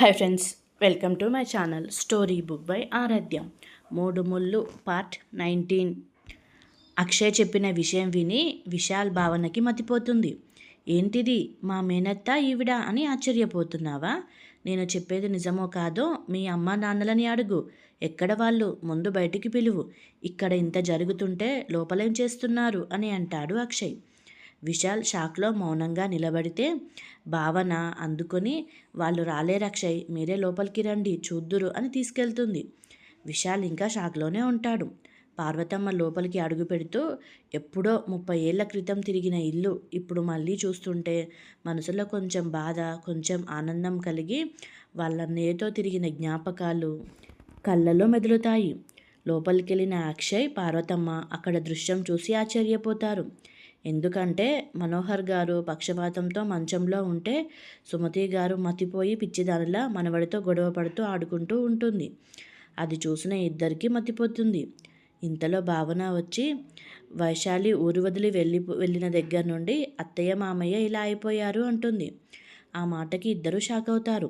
Hi friends welcome to my channel story book by Aaradhya. మూడు ముళ్ళు part nineteen. Akshay చెప్పిన విషయం విని విశాల్ భావనకి మతిపోతుంది. ఏంటిది మా మేనత్త ఈవిడ అని ఆశ్చర్యపోతున్నావా? నేను చెప్పేది నిజమో కాదో మీ అమ్మ నాన్నలని అడుగు. ఎక్కడ వాళ్ళు? ముందు బయటికి పిలువు. ఇక్కడ ఇంత జరుగుతుంటే లోపలేం చేస్తున్నారు? అని అంటాడు అక్షయ్. విశాల్ షాక్లో మౌనంగా నిలబడితే భావన అందుకొని వాళ్ళు రాలేరు అక్షయ్ మీరే లోపలికి రండి చూద్దురు అని తీసుకెళ్తుంది. విశాల్ ఇంకా షాక్లోనే ఉంటాడు. పార్వతమ్మ లోపలికి అడుగు పెడుతూ ఎప్పుడో ముప్పై ఏళ్ళ క్రితం తిరిగిన ఇల్లు ఇప్పుడు మళ్ళీ చూస్తుంటే మనసులో కొంచెం బాధ కొంచెం ఆనందం కలిగి వాళ్ళ నేతో తిరిగిన జ్ఞాపకాలు కళ్ళలో మెదులుతాయి. లోపలికి వెళ్ళిన అక్షయ్ పార్వతమ్మ అక్కడ దృశ్యం చూసి ఆశ్చర్యపోతారు. ఎందుకంటే మనోహర్ గారు పక్షపాతంతో మంచంలో ఉంటే సుమతి గారు మతిపోయి పిచ్చిదానిలా మనవడితో గొడవ పడుతూ ఆడుకుంటూ ఉంటుంది. అది చూసిన ఇద్దరికీ మతిపోతుంది. ఇంతలో భావన వచ్చి వైశాలి ఊరు వదిలి వెళ్ళి వెళ్ళిన దగ్గర నుండి అత్తయ్య మామయ్య ఇలా అయిపోయారు అంటుంది. ఆ మాటకి ఇద్దరు షాక్ అవుతారు.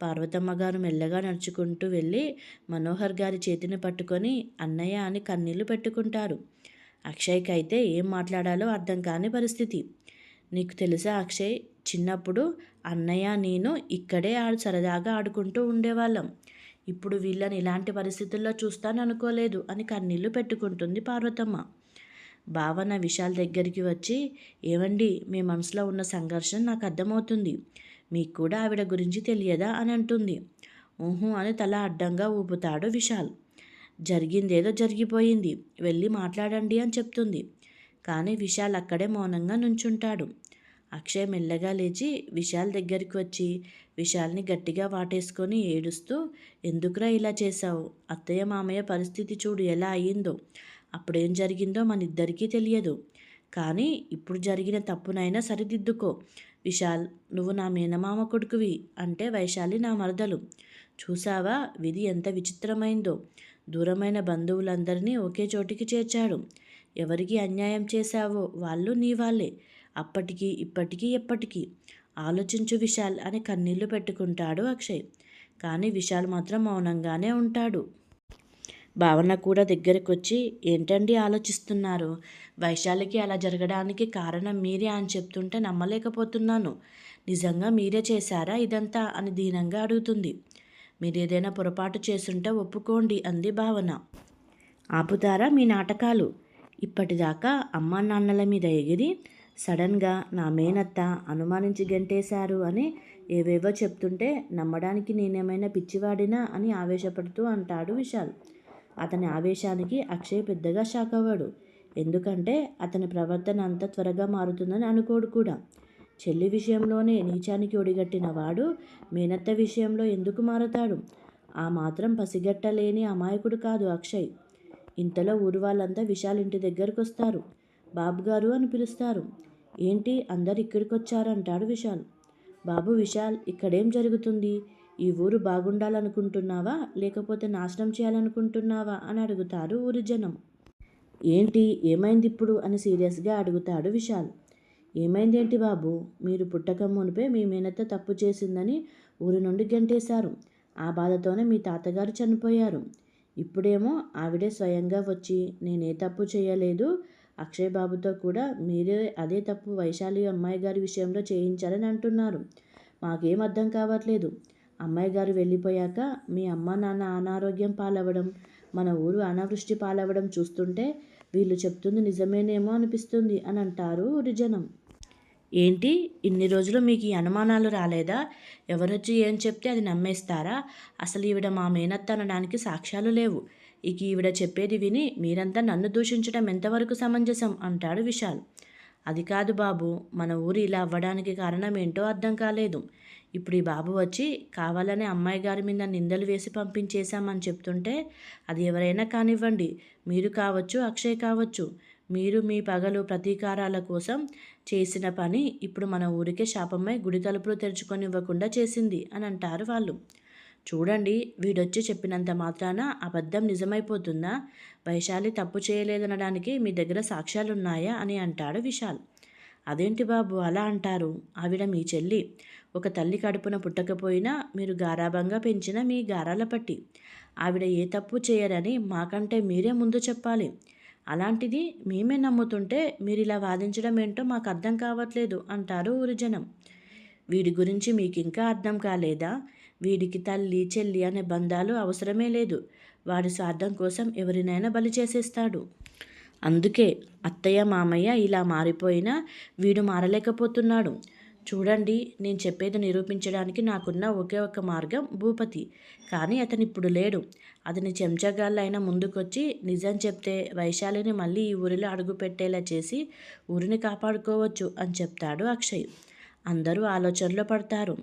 పార్వతమ్మ గారు మెల్లగా నడుచుకుంటూ వెళ్ళి మనోహర్ గారి చేతిని పట్టుకొని అన్నయ్య అని కన్నీళ్ళు పెట్టుకుంటారు. అక్షయ్కి అయితే ఏం మాట్లాడాలో అర్థం కాని పరిస్థితి. నీకు తెలుసా అక్షయ్? చిన్నప్పుడు అన్నయ్య నేను ఇక్కడే ఆడు సరదాగా ఆడుకుంటూ ఉండేవాళ్ళం. ఇప్పుడు వీళ్ళని ఇలాంటి పరిస్థితుల్లో చూస్తాను అనుకోలేదు అని కన్నీళ్ళు పెట్టుకుంటుంది పార్వతమ్మ. భావన విశాల్ దగ్గరికి వచ్చి ఏవండి మీ మనసులో ఉన్న సంఘర్షణ నాకు అర్థమవుతుంది. మీకు కూడా ఆవిడ గురించి తెలియదా? అని అంటుంది. ఊహు అని తల అడ్డంగా ఊపుతాడు విశాల్. జరిగిందేదో జరిగిపోయింది. వెళ్ళి మాట్లాడండి అని చెప్తుంది. కానీ విశాల్ అక్కడే మౌనంగా నుంచుంటాడు. అక్షయ్ మెల్లగా లేచి విశాల్ దగ్గరికి వచ్చి విశాల్ని గట్టిగా వాటేసుకొని ఏడుస్తూ ఎందుకురా ఇలా చేశావు? అత్తయ్య మామయ్య పరిస్థితి చూడు ఎలా అయ్యిందో అప్పుడేం జరిగిందో మన ఇద్దరికీ తెలియదు. కానీ ఇప్పుడు జరిగిన తప్పునైనా సరిదిద్దుకో. విశాల్ నువ్వు నా మేనమామ కొడుకువి అంటే వైశాలి నా మరదలు. చూసావా? విధి ఎంత విచిత్రమైందో. దూరమైన బంధువులందరినీ ఒకే చోటికి చేర్చాడు. ఎవరికి అన్యాయం చేశావో వాళ్ళు నీ వాళ్ళే. అప్పటికి ఇప్పటికీ ఎప్పటికీ. ఆలోచించు విశాల్ అని కన్నీళ్ళు పెట్టుకుంటాడు అక్షయ్. కానీ విశాల్ మాత్రం మౌనంగానే ఉంటాడు. భావన కూడా దగ్గరికి వచ్చి ఏంటండి ఆలోచిస్తున్నారు? వైశాలికి అలా జరగడానికి కారణం మీరే అని చెప్తుంటే నమ్మలేకపోతున్నాను. నిజంగా మీరే చేశారా ఇదంతా? అని దీనంగా అడుగుతుంది. మీరు ఏదైనా పొరపాటు చేసుంటే ఒప్పుకోండి అంది భావన. ఆపుతారా మీ నాటకాలు? ఇప్పటిదాకా అమ్మా నాన్నల మీద ఎగిరి సడన్గా నా మేనత్త అనుమానించి గంటేశారు అని ఏవేవో చెప్తుంటే నమ్మడానికి నేనేమైనా పిచ్చివాడినా అని ఆవేశపడుతూ అంటాడు విశాల్. అతని ఆవేశానికి అక్షయ్ పెద్దగా షాక్ అవ్వడు ఎందుకంటే అతని ప్రవర్తన అంత త్వరగా మారుతుందని అనుకోడు కూడా. చెల్లి విషయంలోనే నీచానికి ఒడిగట్టిన వాడు మేనత్త విషయంలో ఎందుకు మారతాడు? ఆ మాత్రం పసిగట్టలేని అమాయకుడు కాదు అక్షయ్. ఇంతలో ఊరు వాళ్ళంతా విశాల్ ఇంటి దగ్గరకు వస్తారు బాబుగారు అని పిలుస్తారు. ఏంటి అందరు ఇక్కడికి వచ్చారంటాడు విశాల్. బాబు విశాల్ ఇక్కడేం జరుగుతుంది? ఈ ఊరు బాగుండాలనుకుంటున్నావా? లేకపోతే నాశనం చేయాలనుకుంటున్నావా? అని అడుగుతారు ఊరి జనం. ఏంటి ఏమైంది ఇప్పుడు? అని సీరియస్గా అడుగుతాడు విశాల్. ఏమైందేంటి బాబు? మీరు పుట్టక మునిపే మీ మేనత్త తప్పు చేసిందని ఊరి నుండి గంటేశారు. ఆ బాధతోనే మీ తాతగారు చనిపోయారు. ఇప్పుడేమో ఆవిడే స్వయంగా వచ్చి నేనే తప్పు చేయలేదు. అక్షయ్ బాబుతో కూడా మీరే అదే తప్పు వైశాలి అమ్మాయి గారి విషయంలో చేయించారని అంటున్నారు. మాకేం అర్థం కావట్లేదు. అమ్మాయి గారు వెళ్ళిపోయాక మీ అమ్మ నాన్న అనారోగ్యం పాలవ్వడం మన ఊరు అనావృష్టి పాలవ్వడం చూస్తుంటే వీళ్ళు చెప్తుంది నిజమేనేమో అనిపిస్తుంది అని అంటారు ఊరి జనం ఏంటి? ఇన్ని రోజులు మీకు ఈ అనుమానాలు రాలేదా? ఎవరొచ్చి ఏం చెప్తే అది నమ్మేస్తారా? అసలు ఈవిడ మా మేనత్త అనడానికి సాక్ష్యాలు లేవు. ఇక ఈవిడ చెప్పేది విని మీరంతా నన్ను దూషించడం ఎంతవరకు సమంజసం? అంటాడు విశాల్. అది కాదు బాబు మన ఊరు ఇలా అవ్వడానికి కారణం ఏంటో అర్థం కాలేదు. ఇప్పుడు ఈ బాబు వచ్చి కావాలనే అమ్మాయి గారి మీద నిందలు వేసి పంపించేశామని చెప్తుంటే అది ఎవరైనా కానివ్వండి మీరు కావచ్చు అక్షయ్ కావచ్చు మీరు మీ పగలు ప్రతీకారాల కోసం చేసిన పని ఇప్పుడు మన ఊరికే శాపమై గుడి తలుపులు తెరుచుకొని ఇవ్వకుండా చేసింది అని అంటారు వాళ్ళు. చూడండి వీడొచ్చి చెప్పినంత మాత్రాన అబద్ధం నిజమైపోతుందా? వైశాలి తప్పు చేయలేదనడానికి మీ దగ్గర సాక్ష్యాలున్నాయా అని అంటాడు విశాల్. అదేంటి బాబు అలా అంటారు? ఆవిడ మీ చెల్లి. ఒక తల్లి కడుపున పుట్టకపోయినా మీరు గారాభంగా పెంచిన మీ గారాల పట్టి. ఆవిడ ఏ తప్పు చేయరని మాకంటే మీరే ముందు చెప్పాలి. అలాంటిది మేమే నమ్ముతుంటే మీరు ఇలా వాదించడం ఏంటో మాకు అర్థం కావట్లేదు అంటారు ఊరిజనం. వీడి గురించి మీకు ఇంకా అర్థం కాలేదా? వీడికి తల్లి చెల్లి అనే బంధాలు అవసరమే లేదు. వాడి స్వార్థం కోసం ఎవరినైనా బలి చేసేస్తాడు. అందుకే అత్తయ్య మామయ్య ఇలా మారిపోయినా వీడు మారలేకపోతున్నాడు. చూడండి నేను చెప్పేది నిరూపించడానికి నాకున్న ఒకే ఒక మార్గం భూపతి. కానీ అతను ఇప్పుడు లేడు. అతని చెంచగాళ్ళైన ముందుకొచ్చి నిజం చెప్తే వైశాలిని మళ్ళీ ఈ ఊరిలో అడుగుపెట్టేలా చేసి ఊరిని కాపాడుకోవచ్చు అని చెప్తాడు అక్షయ్. అందరూ ఆలోచనలో పడతారు.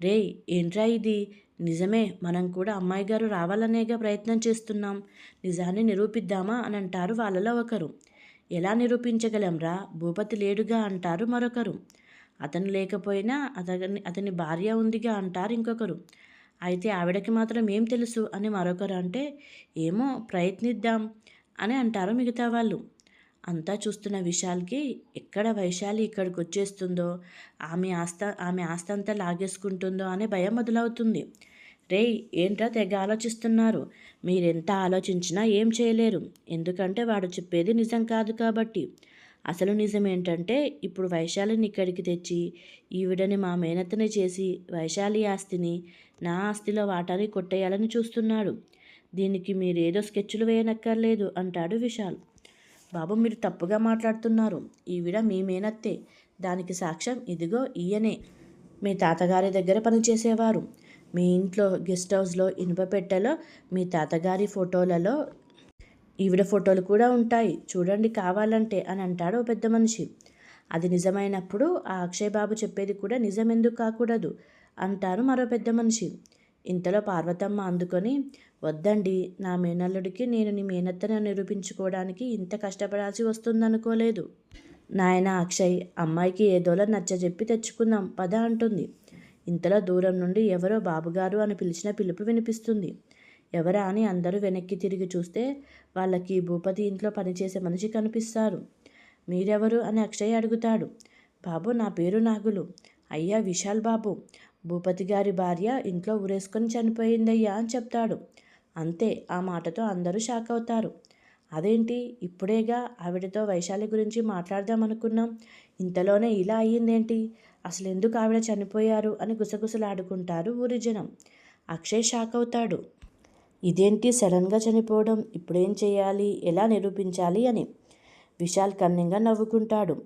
రే ఏంట్రా ఇది? నిజమే మనం కూడా అమ్మాయి గారు రావాలనేగా ప్రయత్నం చేస్తున్నాం. నిజాన్ని నిరూపిద్దామా అని అంటారు వాళ్ళలో ఒకరు. ఎలా నిరూపించగలంరా? భూపతి లేడుగా అంటారు మరొకరు. అతను లేకపోయినా అతని అతని భార్య ఉందిగా అంటారు ఇంకొకరు. అయితే ఆవిడకి మాత్రం ఏం తెలుసు? అని మరొకరు అంటే ఏమో ప్రయత్నిద్దాం అని అంటారు మిగతా వాళ్ళు. అంతా చూస్తున్న విశాల్కి ఎక్కడ వైశాలి ఇక్కడికి వచ్చేస్తుందో ఆమె ఆస్త ఆమె ఆస్తంతా లాగేసుకుంటుందో అనే భయం మొదలవుతుంది. రేయ్ ఏంట్రా తెగ ఆలోచిస్తున్నారు? మీరెంత ఆలోచించినా ఏం చేయలేరు. ఎందుకంటే వాడు చెప్పేది నిజం కాదు కాబట్టి. అసలు నిజం ఏంటంటే ఇప్పుడు వైశాలిని ఇక్కడికి తెచ్చి ఈవిడని మా మేనత్తని చేసి వైశాలి ఆస్తిని నా ఆస్తిలో వాటాని కొట్టేయాలని చూస్తున్నాడు. దీనికి మీరేదో స్కెచ్లు వేయనక్కర్లేదు అంటాడు విశాల్. బాబు మీరు తప్పుగా మాట్లాడుతున్నారు. ఈవిడ మీ మేనత్తే. దానికి సాక్ష్యం ఇదిగో ఈయనే. మీ తాతగారి దగ్గర పనిచేసేవారు. మీ ఇంట్లో గెస్ట్ హౌస్లో ఇనుప పెట్టెలో మీ తాతగారి ఫోటోలలో ఈవిడ ఫోటోలు కూడా ఉంటాయి. చూడండి కావాలంటే అని అంటాడు ఓ పెద్ద మనిషి. అది నిజమైనప్పుడు ఆ అక్షయ్ బాబు చెప్పేది కూడా నిజం ఎందుకు కాకూడదు అంటారు మరో పెద్ద మనిషి. ఇంతలో పార్వతమ్మ అందుకొని వద్దండి నా మేనల్లుడికి నేను నీ మేనత్తను నిరూపించుకోవడానికి ఇంత కష్టపడాల్సి వస్తుందనుకోలేదు. నాయన అక్షయ్ అమ్మాయికి ఏదోలా నచ్చజెప్పి తెచ్చుకుందాం పద అంటుంది. ఇంతలో దూరం నుండి ఎవరో బాబుగారు అని పిలిచిన పిలుపు వినిపిస్తుంది. ఎవరా అని అందరూ వెనక్కి తిరిగి చూస్తే వాళ్ళకి భూపతి ఇంట్లో పనిచేసే మనిషి కనిపిస్తారు. మీరెవరు? అని అక్షయ్ అడుగుతాడు. బాబు నా పేరు నాగులు. అయ్యా విశాల్ బాబు. భూపతి గారి భార్య ఇంట్లో ఊరేసుకొని చనిపోయిందయ్యా అని చెప్తాడు. అంతే ఆ మాటతో అందరూ షాక్ అవుతారు. అదేంటి ఇప్పుడేగా ఆవిడతో వైశాలి గురించి మాట్లాడదామనుకున్నాం ఇంతలోనే ఇలా అయ్యిందేంటి? అసలు ఎందుకు ఆవిడ చనిపోయారు? అని గుసగుసలాడుకుంటారు ఊరి జనం. అక్షయ్ షాక్ అవుతాడు. ఇదేంటి సడన్గా చనిపోవడం? ఇప్పుడేం చేయాలి? ఎలా నిరూపించాలి అని. విశాల్ కన్నింగా నవ్వుకుంటాడు.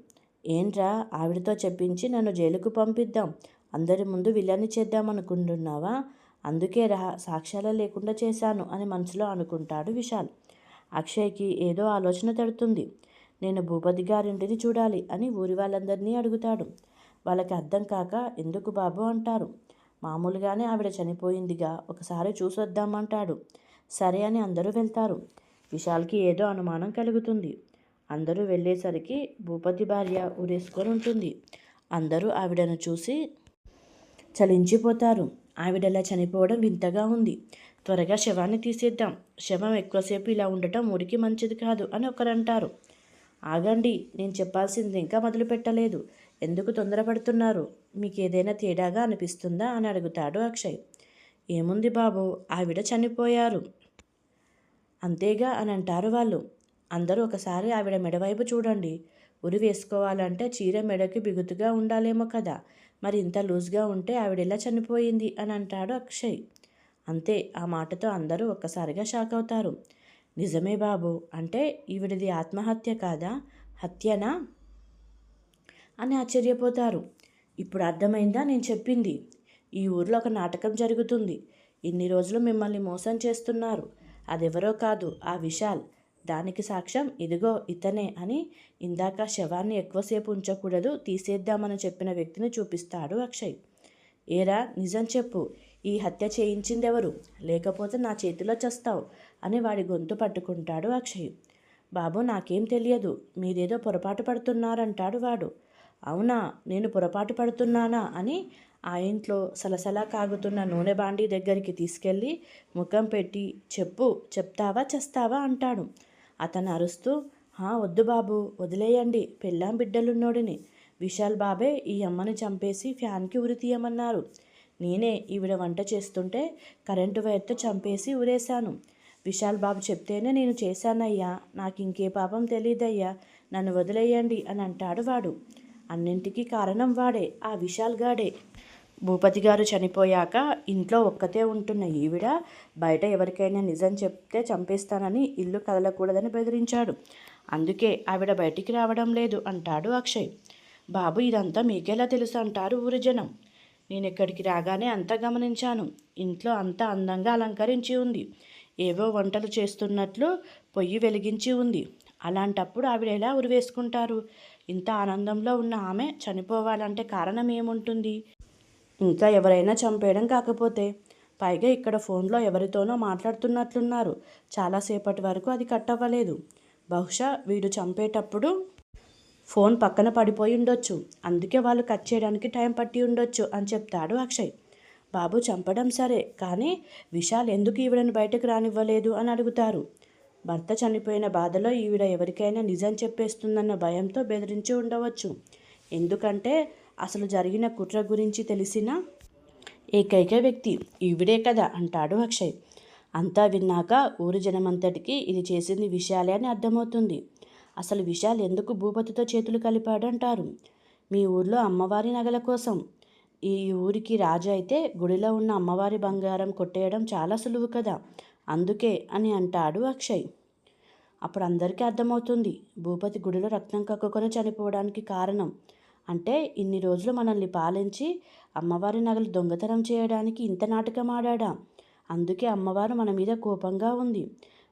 ఏంట్రా ఆవిడతో చెప్పించి నన్ను జైలుకు పంపిద్దాం. అందరి ముందు విలన్ని చేద్దామనుకుంటున్నావా? అందుకే రహ సాక్ష్యాలు లేకుండా చేశాను అని మనసులో అనుకుంటాడు విశాల్. అక్షయ్కి ఏదో ఆలోచన తడుతుంది. నేను భూపతి గారింటిని చూడాలి అని ఊరి వాళ్ళందరినీ అడుగుతాడు. వాళ్ళకి అర్థం కాక ఎందుకు బాబు అంటారు? మామూలుగానే ఆవిడ చనిపోయిందిగా ఒకసారి చూసొద్దామంటాడు. సరే అని అందరూ వెళ్తారు. విశాల్కి ఏదో అనుమానం కలుగుతుంది. అందరూ వెళ్ళేసరికి భూపతి భార్య ఊరేసుకొని ఉంటుంది. అందరూ ఆవిడను చూసి చలించిపోతారు. ఆవిడలా చనిపోవడం వింతగా ఉంది. త్వరగా శవాన్ని తీసేద్దాం. శవం ఎక్కువసేపు ఇలా ఉండటం ఊరికి మంచిది కాదు అని ఒకరంటారు. ఆగండి నేను చెప్పాల్సింది ఇంకా మొదలు పెట్టలేదు ఎందుకు తొందరపడుతున్నారు? మీకు ఏదైనా తేడాగా అనిపిస్తుందా అని అడుగుతాడు అక్షయ్. ఏముంది బాబు ఆవిడ చనిపోయారు. అంతేగా అని అంటారు వాళ్ళు. అందరూ ఒకసారి ఆవిడ మెడవైపు చూడండి. ఉరి వేసుకోవాలంటే చీర మెడకి బిగుతుగా ఉండాలేమో కదా. మరి ఇంత లూజ్గా ఉంటే ఆవిడ ఎలా చనిపోయింది అని అంటాడు అక్షయ్. అంతే ఆ మాటతో అందరూ ఒక్కసారిగా షాక్ అవుతారు. నిజమే బాబు అంటే ఈవిడిది ఆత్మహత్య కాదా? హత్యనా? అని ఆశ్చర్యపోతారు. ఇప్పుడు అర్థమైందా? నేను చెప్పింది. ఈ ఊర్లో ఒక నాటకం జరుగుతుంది. ఇన్ని రోజులు మిమ్మల్ని మోసం చేస్తున్నారు. అదెవరో కాదు ఆ విశాల్. దానికి సాక్ష్యం ఇదిగో ఇతనే అని ఇందాక శవాన్ని ఎక్కువసేపు ఉంచకూడదు తీసేద్దామని చెప్పిన వ్యక్తిని చూపిస్తాడు అక్షయ్. ఏరా నిజం చెప్పు. ఈ హత్య చేయించిందెవరు? లేకపోతే నా చేతిలో చస్తావు అని వాడి గొంతు పట్టుకుంటాడు అక్షయ్. బాబు నాకేం తెలియదు. మీరేదో పొరపాటు పడుతున్నారంటాడు వాడు. అవునా నేను పొరపాటు పడుతున్నానా అని ఆ ఇంట్లో సలసలా కాగుతున్న నూనె బాండీ దగ్గరికి తీసుకెళ్ళి ముఖం పెట్టి చెప్పు చెప్తావా చేస్తావా అంటాడు. అతను అరుస్తూ హా వద్దు బాబు వదిలేయండి పెళ్ళాం బిడ్డలున్నోడిని. విశాల్ బాబే ఈ అమ్మని చంపేసి ఫ్యాన్కి ఉరి తీయమన్నారు. నేనే ఈవిడ వంట చేస్తుంటే కరెంటు వైర్తో చంపేసి ఉరేశాను. విశాల్ బాబు చెప్తేనే నేను చేశానయ్యా. నాకు ఇంకే పాపం తెలియదయ్యా నన్ను వదిలేయండి అని అంటాడు వాడు. అన్నింటికీ కారణం వాడే ఆ విశాల్ గాడే. భూపతి గారు చనిపోయాక ఇంట్లో ఒక్కతే ఉంటున్న ఈవిడ బయట ఎవరికైనా నిజం చెప్తే చంపేస్తానని ఇల్లు కదలకూడదని బెదిరించాడు. అందుకే ఆవిడ బయటికి రావడం లేదు అంటాడు అక్షయ్. బాబు ఇదంతా మీకెలా తెలుసు అంటారు ఊరి జనం నేను ఇక్కడికి రాగానే అంతా గమనించాను. ఇంట్లో అంతా అందంగా అలంకరించి ఉంది. ఏవో వంటలు చేస్తున్నట్లు పొయ్యి వెలిగించి ఉంది. అలాంటప్పుడు ఆవిడ ఎలా ఉరివేసుకుంటారు? ఇంత ఆనందంలో ఉన్న ఆమె చనిపోవాలంటే కారణం ఏముంటుంది? ఇంకా ఎవరైనా చంపేయడం కాకపోతే పైగా ఇక్కడ ఫోన్లో ఎవరితోనో మాట్లాడుతున్నట్లున్నారు. చాలాసేపటి వరకు అది కట్ అవ్వలేదు. బహుశా వీడు చంపేటప్పుడు ఫోన్ పక్కన పడిపోయి ఉండొచ్చు. అందుకే వాళ్ళు కట్ చేయడానికి టైం పట్టి ఉండొచ్చు అని చెప్తాడు అక్షయ్. బాబు చంపడం సరే కానీ విశాల్ ఎందుకు ఈవిడని బయటకు రానివ్వలేదు అని అడుగుతారు. భర్త చనిపోయిన బాధలో ఈవిడ ఎవరికైనా నిజం చెప్పేస్తుందన్న భయంతో బెదిరించి ఉండవచ్చు. ఎందుకంటే అసలు జరిగిన కుట్ర గురించి తెలిసిన ఏకైక వ్యక్తి ఈవిడే కదా అంటాడు అక్షయ్. అంతా విన్నాక ఊరి జనమంతటికి ఇది చేసింది విషయాలే అని అర్థమవుతుంది. అసలు విశాల్ ఎందుకు భూపతితో చేతులు కలిపాడంటారు? మీ ఊర్లో అమ్మవారి నగల కోసం. ఈ ఊరికి రాజు అయితే గుడిలో ఉన్న అమ్మవారి బంగారం కొట్టేయడం చాలా సులువు కదా అందుకే అని అంటాడు అక్షయ్. అప్పుడు అందరికీ అర్థమవుతుంది భూపతి గుడిలో రక్తం కక్కుకొని చనిపోవడానికి కారణం. అంటే ఇన్ని రోజులు మనల్ని పాలించి అమ్మవారి నగలు దొంగతనం చేయడానికి ఇంత నాటకం ఆడాడా? అందుకే అమ్మవారు మన మీద కోపంగా ఉంది.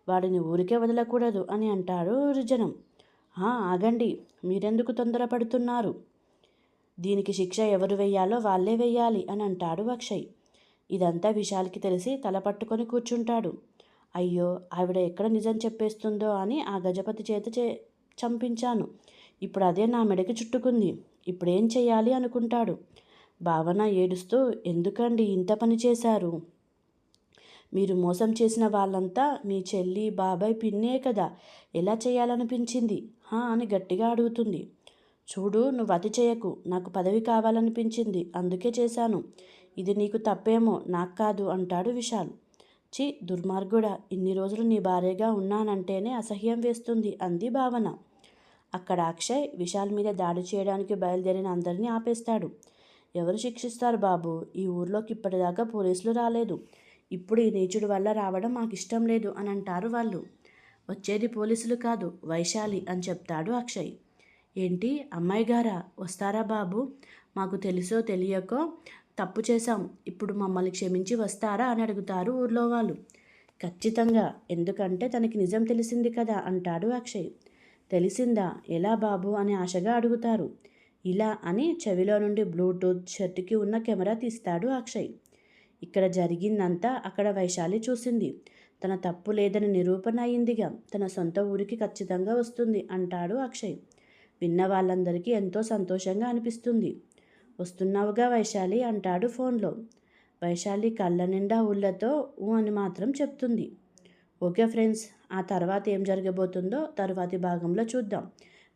వాడిని ఊరికే వదలకూడదు అని అంటారు రుజనం. ఆగండి. మీరెందుకు తొందరపడుతున్నారు? దీనికి శిక్ష ఎవరు వెయ్యాలో వాళ్ళే వెయ్యాలి అని అంటాడు అక్షయ్. ఇదంతా విశాల్కి తెలిసి తల పట్టుకొని కూర్చుంటాడు. అయ్యో ఆవిడ ఎక్కడ నిజం చెప్పేస్తుందో అని ఆ గజపతి చేత చే చంపించాను. ఇప్పుడు అదే నా మెడకి చుట్టుకుంది. ఇప్పుడేం చేయాలి అనుకుంటాడు. భావన ఏడుస్తూ ఎందుకండి ఇంత పని చేశారు? మీరు మోసం చేసిన వాళ్ళంతా మీ చెల్లి బాబాయ్ పిన్నే కదా ఎలా చేయాలనిపించింది హా అని గట్టిగా అడుగుతుంది. చూడు నువ్వు అతి చేయకు నాకు పదవి కావాలనిపించింది అందుకే చేశాను. ఇది నీకు తప్పేమో నాకు కాదు అంటాడు విశాల్. చి దుర్మార్గుడా ఇన్ని రోజులు నీ భార్యగా ఉన్నానంటేనే అసహ్యం వేస్తుంది అంది భావన. అక్కడ అక్షయ్ విశాల్ మీద దాడి చేయడానికి బయలుదేరిన అందరినీ ఆపేస్తాడు. ఎవరు శిక్షిస్తారు బాబు? ఈ ఊర్లోకి ఇప్పటిదాకా పోలీసులు రాలేదు. ఇప్పుడు ఈ నీచుడు వల్ల రావడం మాకు ఇష్టం లేదు అని అంటారు వాళ్ళు. వచ్చేది పోలీసులు కాదు వైశాలి అని చెప్తాడు అక్షయ్. ఏంటి? అమ్మాయి గారా? వస్తారా బాబు? మాకు తెలుసో తెలియకో? తప్పు చేశాం. ఇప్పుడు మమ్మల్ని క్షమించి వస్తారా అని అడుగుతారు ఊర్లో వాళ్ళు. ఖచ్చితంగా. ఎందుకంటే తనకి నిజం తెలిసింది కదా అంటాడు అక్షయ్. తెలిసిందా? ఎలా బాబు? అని ఆశగా అడుగుతారు. ఇలా అని చెవిలో నుండి బ్లూటూత్ షర్ట్కి ఉన్న కెమెరా తీస్తాడు అక్షయ్. ఇక్కడ జరిగిందంతా అక్కడ వైశాలి చూసింది. తన తప్పు లేదని నిరూపణ అయిందిగా. తన సొంత ఊరికి ఖచ్చితంగా వస్తుంది అంటాడు అక్షయ్. విన్న వాళ్ళందరికీ ఎంతో సంతోషంగా అనిపిస్తుంది. వస్తున్నావుగా వైశాలి అంటాడు ఫోన్లో. వైశాలి కళ్ళ నిండా ఊళ్ళతో ఊ అని మాత్రం చెప్తుంది. ఓకే ఫ్రెండ్స్ ఆ తర్వాత ఏం జరగబోతుందో తర్వాతి భాగంలో చూద్దాం.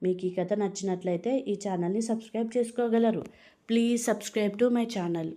మీకు ఈ కథ నచ్చినట్లయితే ఈ ఛానల్ని సబ్స్క్రైబ్ చేసుకోగలరు. Please subscribe to my channel.